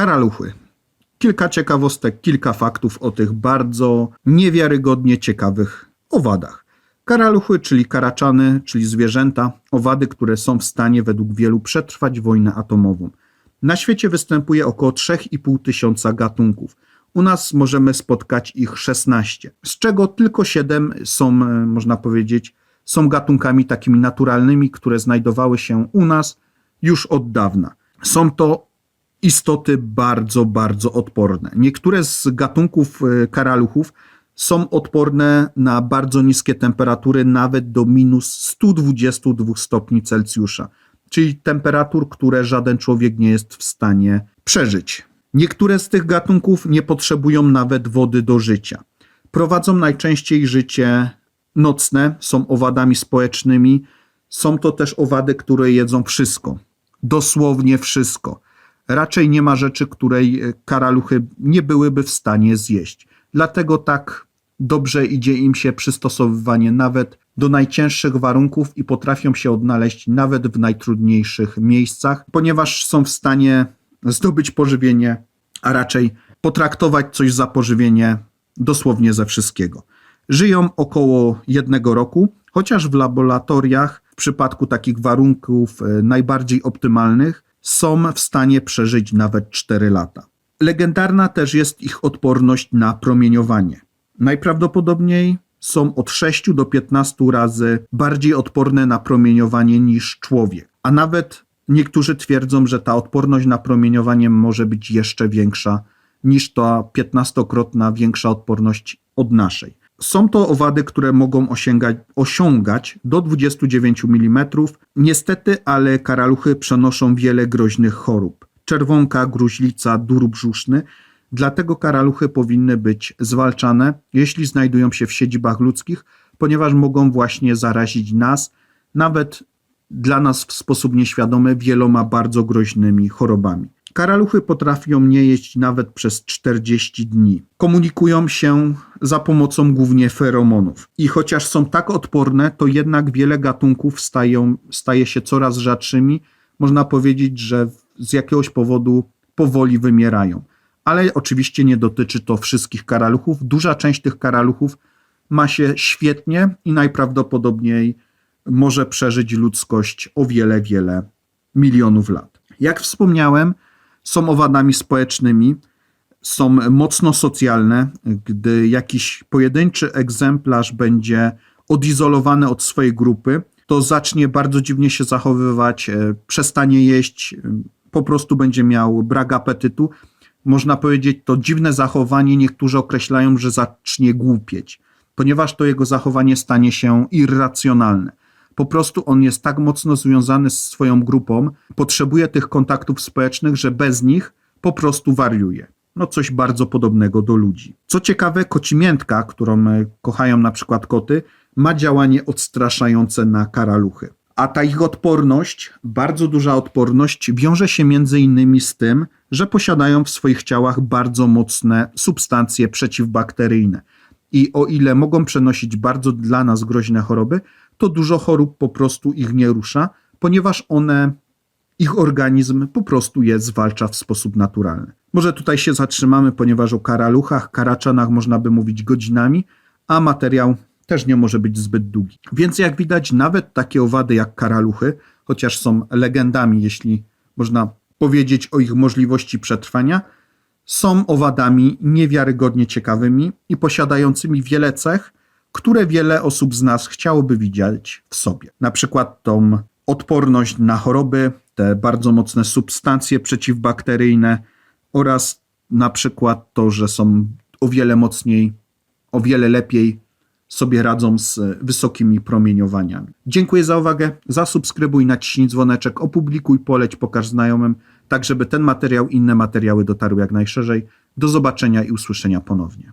Karaluchy. Kilka ciekawostek, kilka faktów o tych bardzo niewiarygodnie ciekawych owadach. Karaluchy, czyli karaczany, czyli zwierzęta, owady, które są w stanie według wielu przetrwać wojnę atomową. Na świecie występuje około 3,5 tysiąca gatunków. U nas możemy spotkać ich 16, z czego tylko 7 są, można powiedzieć, są gatunkami takimi naturalnymi, które znajdowały się u nas już od dawna. Są to istoty bardzo, bardzo odporne. Niektóre z gatunków e, karaluchów są odporne na bardzo niskie temperatury, nawet do minus 122 stopni Celsjusza, czyli temperatur, które żaden człowiek nie jest w stanie przeżyć. Niektóre z tych gatunków nie potrzebują nawet wody do życia. Prowadzą najczęściej życie nocne, są owadami społecznymi. Są to też owady, które jedzą wszystko. Dosłownie wszystko. Raczej nie ma rzeczy, której e, karaluchy nie byłyby w stanie zjeść. Dlatego tak dobrze idzie im się przystosowywanie nawet do najcięższych warunków i potrafią się odnaleźć nawet w najtrudniejszych miejscach, ponieważ są w stanie zdobyć pożywienie, a raczej potraktować coś za pożywienie dosłownie ze wszystkiego. Żyją około jednego roku, chociaż w laboratoriach w przypadku takich warunków e, najbardziej optymalnych są w stanie przeżyć nawet 4 lata. Legendarna też jest ich odporność na promieniowanie. Najprawdopodobniej są od 6 do 15 razy bardziej odporne na promieniowanie niż człowiek, a nawet niektórzy twierdzą, że ta odporność na promieniowanie może być jeszcze większa niż ta 15-krotna większa odporność od naszej. Są to owady, które mogą osiągać, osiągać do 29 mm. Niestety, ale karaluchy przenoszą wiele groźnych chorób. Czerwonka, gruźlica, dur brzuszny. Dlatego karaluchy powinny być zwalczane, jeśli znajdują się w siedzibach ludzkich, ponieważ mogą właśnie zarazić nas, nawet dla nas w sposób nieświadomy, wieloma bardzo groźnymi chorobami. Karaluchy potrafią nie jeść nawet przez 40 dni. Komunikują się za pomocą głównie feromonów. I chociaż są tak odporne, to jednak wiele gatunków stają, staje się coraz rzadszymi. Można powiedzieć, że z jakiegoś powodu powoli wymierają. Ale oczywiście nie dotyczy to wszystkich karaluchów. Duża część tych karaluchów ma się świetnie i najprawdopodobniej może przeżyć ludzkość o wiele, wiele milionów lat. Jak wspomniałem, są owadami społecznymi, są mocno socjalne. Gdy jakiś pojedynczy egzemplarz będzie odizolowany od swojej grupy, to zacznie bardzo dziwnie się zachowywać, e, przestanie jeść, e, po prostu będzie miał brak apetytu. Można powiedzieć, to dziwne zachowanie niektórzy określają, że zacznie głupieć, ponieważ to jego zachowanie stanie się irracjonalne. Po prostu on jest tak mocno związany z swoją grupą, potrzebuje tych kontaktów społecznych, że bez nich po prostu wariuje. No coś bardzo podobnego do ludzi. Co ciekawe, kocimiętka, którą e, kochają na przykład koty, ma działanie odstraszające na karaluchy. A ta ich odporność, bardzo duża odporność, wiąże się między innymi z tym, że posiadają w swoich ciałach bardzo mocne substancje przeciwbakteryjne. I o ile mogą przenosić bardzo dla nas groźne choroby, to dużo chorób po prostu ich nie rusza, ponieważ one, ich organizm po prostu je zwalcza w sposób naturalny. Może tutaj się zatrzymamy, ponieważ o karaluchach, karaczanach można by mówić godzinami, a materiał też nie może być zbyt długi. Więc jak widać, nawet takie owady jak karaluchy, chociaż są legendami, jeśli można powiedzieć o ich możliwości przetrwania, są owadami niewiarygodnie ciekawymi i posiadającymi wiele cech, które wiele osób z nas chciałoby widzieć w sobie. Na przykład tą odporność na choroby, te bardzo mocne substancje przeciwbakteryjne oraz na przykład to, że są o wiele mocniej, o wiele lepiej sobie radzą z wysokimi promieniowaniami. Dziękuję za uwagę. Zasubskrybuj, naciśnij dzwoneczek, opublikuj, poleć, pokaż znajomym, tak żeby ten materiał i inne materiały dotarły jak najszerzej. Do zobaczenia i usłyszenia ponownie.